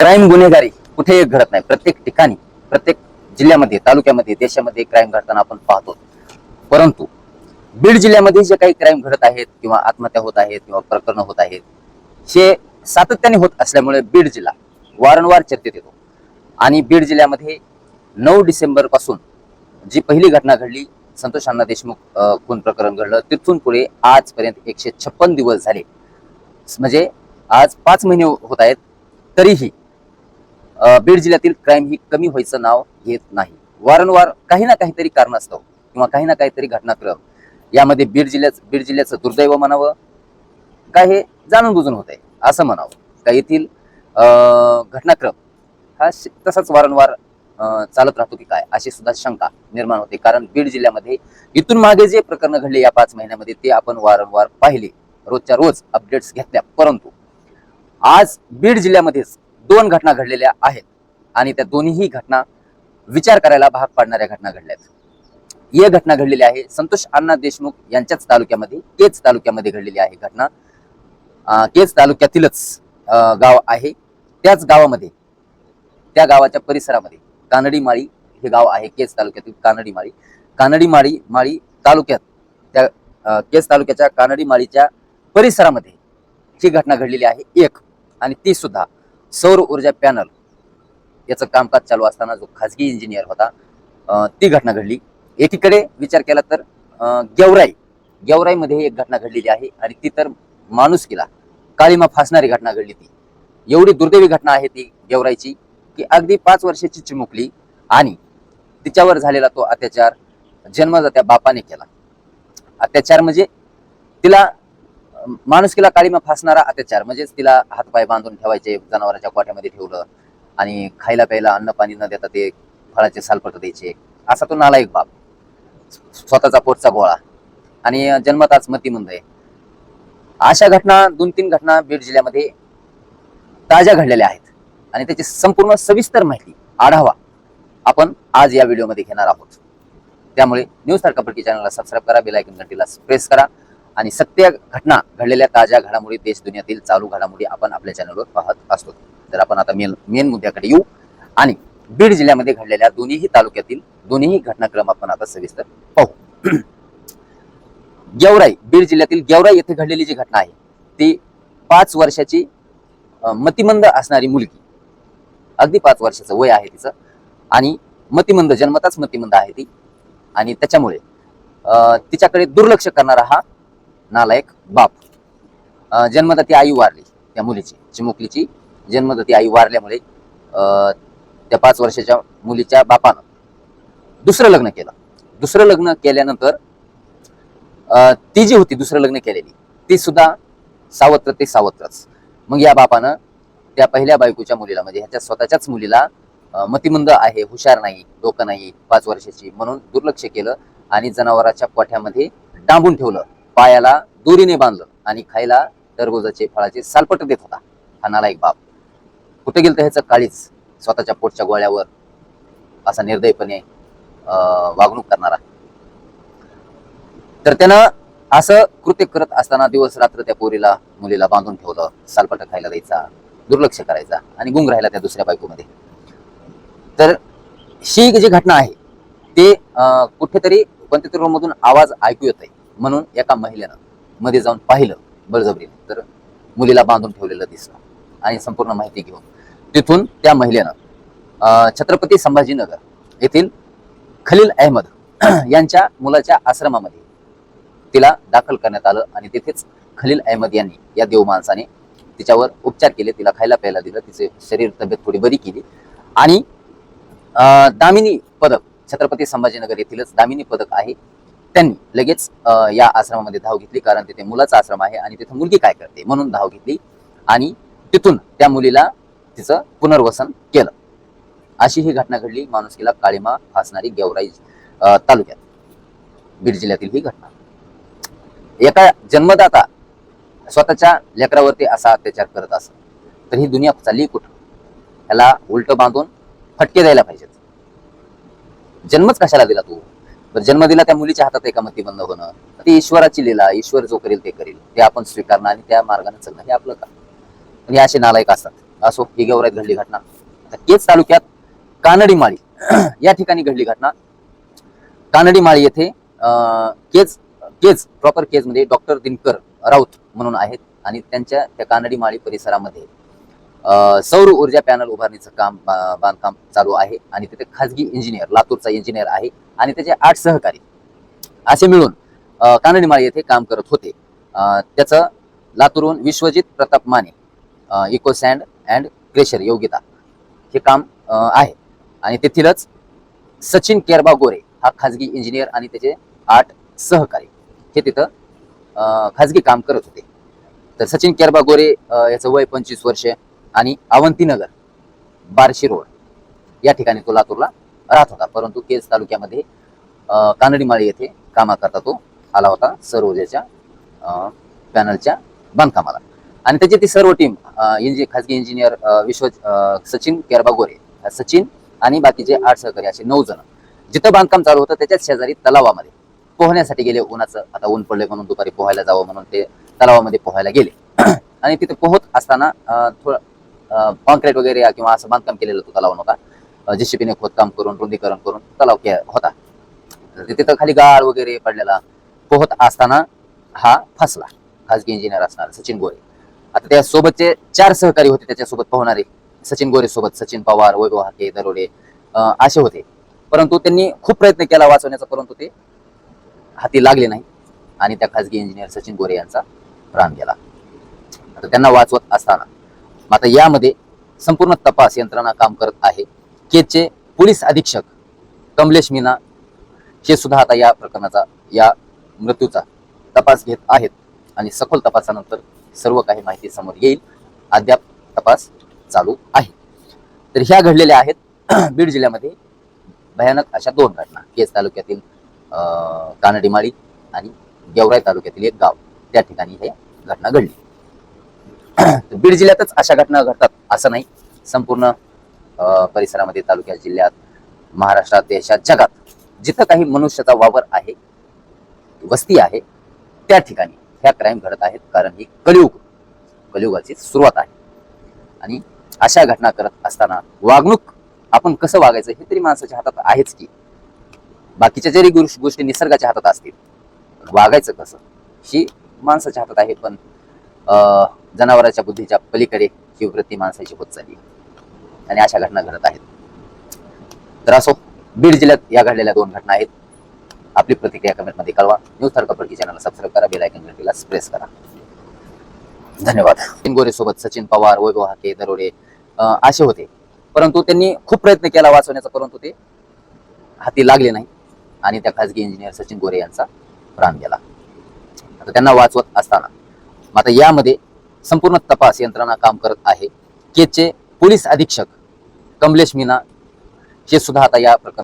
Crime गुन्हेगारी कुठेही घडत नाही. प्रत्येक ठिकाणी प्रत्येक जिल्ह्यामध्ये तालुक्यामध्ये देशामध्ये क्राईम घडताना आपण पाहतो. परंतु बीड जिल्ह्यामध्ये जे काही क्राईम घडत आहेत किंवा आत्महत्या होत आहेत किंवा प्रकरण होत आहेत हे सातत्याने होत असल्यामुळे बीड जिल्हा वारंवार चर्चेत येतो. आणि बीड जिल्ह्यामध्ये नऊ डिसेंबरपासून जी पहिली घटना घडली संतोष अण्णा देशमुख खून प्रकरण घडलं तिथून पुढे आजपर्यंत एकशे छप्पन दिवस झाले. म्हणजे आज पाच महिने होत आहेत तरीही बीड जिल्ह्यातील क्राईम ही कमी व्हायचं नाव घेत नाही. वारंवार काही ना काहीतरी कारण असतं किंवा काही ना काहीतरी घटनाक्रम यामध्ये बीड जिल्ह्याचं बीड जिल्ह्याचं दुर्दैव म्हणावं काय हे जाणून बुजून होत आहे असं म्हणावं. का येथील घटनाक्रम हा श- तसाच वारंवार चालत राहतो की काय अशी सुद्धा शंका निर्माण होते. कारण बीड जिल्ह्यामध्ये इथून मागे जे प्रकरण घडले या पाच महिन्यामध्ये ते आपण वारंवार पाहिले. रोजच्या रोज अपडेट्स घेतल्या. परंतु आज बीड जिल्ह्यामध्येच दोन घटना घडलेल्या आहेत. आणि त्या दोन्हीही घटना विचार करायला भाग पाडणाऱ्या घटना घडल्या आहेत. ही घटना घडलेली आहे. संतोष अण्णा देशमुख यांच्याच तालुक्यामध्ये केज तालुक्यामध्ये घडलेली आहे घटना. अं, केज तालुक्यातीलच गाव आहे. त्याच गावामध्ये त्या गावाच्या परिसरामध्ये कानडी माळी हे गाव आहे केज तालुक्यातील कानडी माळी कानडी माळी माळी तालुक्यात त्या अं, केज तालुक्याच्या कानडी माळीच्या परिसरामध्ये ही घटना घडलेली आहे. एक आणि ती सुद्धा सौर ऊर्जा पॅनल याचं कामकाज चालू असताना जो खाजगी इंजिनियर होता ती घटना घडली. एकीकडे विचार केला तर गेवराई गेवराईमध्ये एक घटना घडलेली आहे आणि ती तर माणूस केला. काळीमा फासणारी घटना घडली ती. एवढी दुर्दैवी घटना आहे ती गेवराईची की अगदी पाच वर्षाची चिमुकली आणि तिच्यावर झालेला तो अत्याचार जन्मजात्या बापाने केला. अत्याचार म्हणजे तिला माणुसकीला काळीमा फासणारा अत्याचार म्हणजेच तिला हातपाय बांधून ठेवायचे जनावरांच्या कोठ्यामध्ये ठेवलं आणि खायला प्यायला अन्न पाणी न देता ते फळाचे सालपट द्यायचे. असा तो नालायक बाप. स्वतःचा पोटचा गोळा. आणि अं, जन्मताच मतिमंद. आहे अशा घटना दोन तीन घटना बीड जिल्ह्यामध्ये ताज्या घडलेल्या आहेत. आणि त्याची संपूर्ण सविस्तर माहिती आढावा आपण आज या व्हिडिओमध्ये घेणार आहोत. त्यामुळे न्यूज तारकापट्टी चॅनलला सबस्क्राईब करा बेलायकन घंटीला प्रेस करा. आणि सत्य घटना घडलेल्या ताज्या घडामोडी देश दुनियातील चालू घडामोडी आपण आपल्या चॅनलवर पाहत असतो. तर आपण आता मेन मेन मुद्द्याकडे येऊ. आणि बीड जिल्ह्यामध्ये घडलेल्या दोन्हीही तालुक्यातील दोन्हीही घटनाक्रम आपण आता सविस्तर पाहू. गेवराई बीड जिल्ह्यातील गेवराई येथे घडलेली जी घटना आहे ती पाच वर्षाची मतिमंद असणारी मुलगी. अगदी पाच वर्षाचं वय आहे तिचं. आणि मतिमंद जन्मताच मतिमंद आहे ती. आणि त्याच्यामुळे अं, तिच्याकडे दुर्लक्ष करणारा हा नालायक बाप. अं, जन्मदाती आई वारली त्या मुलीची चिमुकलीची जन्मदाती आई वारल्यामुळे त्या पाच वर्षाच्या मुलीच्या बापानं दुसरं लग्न केलं. दुसरं लग्न केल्यानंतर ती जी होती दुसरं लग्न केलेली ती सुद्धा सावत्र ते सावत्रच. मग या बापानं त्या पहिल्या बायकोच्या मुलीला म्हणजे ह्याच्या स्वतःच्याच मुलीला मतिमंद आहे हुशार नाही डोकं नाही पाच वर्षाची म्हणून दुर्लक्ष केलं आणि जनावराच्या कोठ्यामध्ये डांबून ठेवलं. पायाला दोरीने बांधलं आणि खायला टरबुजाचे फळाचे सालपट देत होता. हा नालायक बाप. कुठे गेलं तर ह्याचं काळीच स्वतःच्या पोटच्या गोळ्यावर. असा निर्दयपणे अं, वागणूक करणारा. तर त्यानं असं कृत्य करत असताना दिवस रात्र त्या पोरीला मुलीला बांधून ठेवलं. सालपट खायला द्यायचा दुर्लक्ष करायचा आणि गुंग राहिला त्या दुसऱ्या बायकोमध्ये. तर ही जी घटना आहे ते अं, कुठेतरी कोणत्या मधून आवाज ऐकू येत आहे म्हणून एका महिलेनं मध्ये जाऊन पाहिलं बळजबरीने. तर मुलीला बांधून ठेवलेलं दिसलं. आणि संपूर्ण माहिती घेऊन तिथून त्या महिलेनं अं, छत्रपती संभाजीनगर येथील खलील अहमद यांच्या मुलाच्या आश्रमामध्ये तिला दाखल करण्यात आलं आणि तिथेच खलील अहमद यांनी या देव माणसाने तिच्यावर उपचार केले तिला खायला प्यायला दिलं तिचे शरीर तब्येत थोडी बरी केली. आणि अं, दामिनी पदक छत्रपती संभाजीनगर येथीलच दामिनी पदक आहे. त्यांनी लगेच या आश्रमामध्ये धाव घेतली कारण तिथे मुलाचा आश्रम आहे आणि तिथे मुलगी काय करते म्हणून धाव घेतली आणि तिथून त्या मुलीला तिचं पुनर्वसन केलं. अशी ही घटना घडली माणुसकीला काळीमा फासणारी गेवराई तालुक्यात बीड जिल्ह्यातील ही घटना. एका जन्मदाता स्वतःच्या लेकरावरती असा अत्याचार करत असत तर ही दुनिया चालली कुठं? ह्याला उलट बांधून फटके द्यायला पाहिजेत. जन्मच कशाला दिला तू? तर जन्म दिला त्या मुलीच्या हातात एका मतिबंद होणं ती ईश्वराची लीला ईश्वर जो करेल ते करेल ते आपण स्वीकारणं आणि त्या मार्गाने चालणं हे आपलं काम. आणि असे नालायक असतात. असो ही गेवराईत घडली घटना. आता केज तालुक्यात कानडी माळी या ठिकाणी घडली घटना. कानडी माळी येथे अं, केज केज प्रॉपर केजमध्ये डॉक्टर दिनकर राऊत म्हणून आहेत आणि त्यांच्या त्या कानडी माळी परिसरामध्ये अं, सौर ऊर्जा पॅनल उभारणीचं काम बांधकाम चालू आहे. आणि तिथे खाजगी इंजिनियर लातूरचा इंजिनियर आहे. आणि त्याचे आठ सहकारी असे मिळून अं, येथे काम करत होते. त्याचं लातूरहून Vishwajit Pratap Mane eco sand and crusher योग्यता हे काम आहे. आणि तेथीलच सचिन केरबा गोरे हा खाजगी इंजिनियर आणि त्याचे आठ सहकारी हे तिथं खाजगी काम करत होते. तर सचिन केरबा गोरे याचं वय पंचवीस वर्ष आणि अवंतीनगर बार्शी रोड या ठिकाणी तो लातूरला राहत होता. परंतु केज तालुक्यामध्ये कानडीमाळी येथे कामाकरता तो आला होता सौर ऊर्जेच्या अं, पॅनलच्या बांधकामाला. आणि त्याची ती सर्व टीम इंजि खाजगी इंजिनियर विश्व सचिन केरबा गोरे सचिन आणि बाकीचे आठ सहकारी असे नऊ जण जिथं बांधकाम चालू होतं त्याच्याच शेजारी तलावामध्ये पोहण्यासाठी गेले. उन्हाचं आता ऊन पडले म्हणून दुपारी पोहायला जावं म्हणून ते तलावामध्ये पोहायला गेले. आणि तिथे पोहत असताना थोडं कॉन्क्रीट वगैरे किंवा असं बांधकाम केलेलं तो तलाव नव्हता. जेसीबीने खोदकाम करून रुंदीकरण करून तलाव के होता. तर तिथं खाली गाळ वगैरे पडलेला पोहत असताना हा फसला. खाजगी इंजिनियर असणार सचिन गोरे. आता त्या सोबतचे चार सहकारी होते त्याच्यासोबत पोहणारे. सचिन गोरे सोबत सचिन पवार वैभव हाके दरोडे असे होते. परंतु त्यांनी खूप प्रयत्न केला वाचवण्याचा परंतु ते हाती लागले नाही आणि त्या खाजगी इंजिनियर सचिन गोरे यांचा प्राण गेला. आता त्यांना वाचवत असताना मग आता यामध्ये संपूर्ण तपास यंत्रणा काम करत आहे. केचे पोलीस अधीक्षक कमलेश मीना हे सुद्धा आता या प्रकरणाचा या मृत्यूचा तपास घेत आहेत. आणि सखोल तपासानंतर सर्व काही माहिती समोर येईल. अद्याप तपास चालू आहे. तर ह्या घडलेल्या आहेत. बीड जिल्ह्यामध्ये भयानक अशा दोन घटना. केस तालुक्यातील कानडीमाळी आणि गेवराई तालुक्यातील एक गाव. त्या ठिकाणी हे घटना घडली. तर बीड जिल्ह्यातच अशा घटना घडतात असं नाही. संपूर्ण परिसरामध्ये तालुक्यात जिल्ह्यात महाराष्ट्रात देशात जगात जिथं काही मनुष्याचा वावर आहे वस्ती आहे त्या ठिकाणी ह्या क्राईम घडत आहेत. कारण ही कलियुग कलियुगाची सुरुवात आहे. आणि अशा घटना करत असताना वागणूक आपण कसं वागायचं हे तरी माणसाच्या हातात आहेच की बाकीच्या जरी गोष्टी निसर्गाच्या हातात असतील वागायचं कसं ही माणसाच्या हातात आहे. पण अं, जनावराच्या बुद्धीच्या पलीकडे ही वृत्ती माणसाची होत चालली आणि अशा घटना घडत आहेत. तर असो बीड जिल्ह्यात या घडलेल्या दोन घटना आहेत. आपली प्रतिक्रिया कमेंटमध्ये कळवा. न्यूज थर्ड चॅनलला सबस्क्राईब करा बेल आयकन घंटीला प्रेस करा. धन्यवाद. गोरे सोबत सचिन पवार वैभव हाके दरोडे असे होते. परंतु त्यांनी खूप प्रयत्न केला वाचवण्याचा परंतु ते हाती लागले नाही. आणि त्या खाजगी इंजिनियर सचिन गोरे यांचा प्राण गेला. आता त्यांना वाचवत असताना आता यामध्ये संपूर्ण तपास यंत्रणा काम करत आहे. केचे पोलीस अधीक्षक कमलेश मीना हे सुद्धा आता या प्रकरणात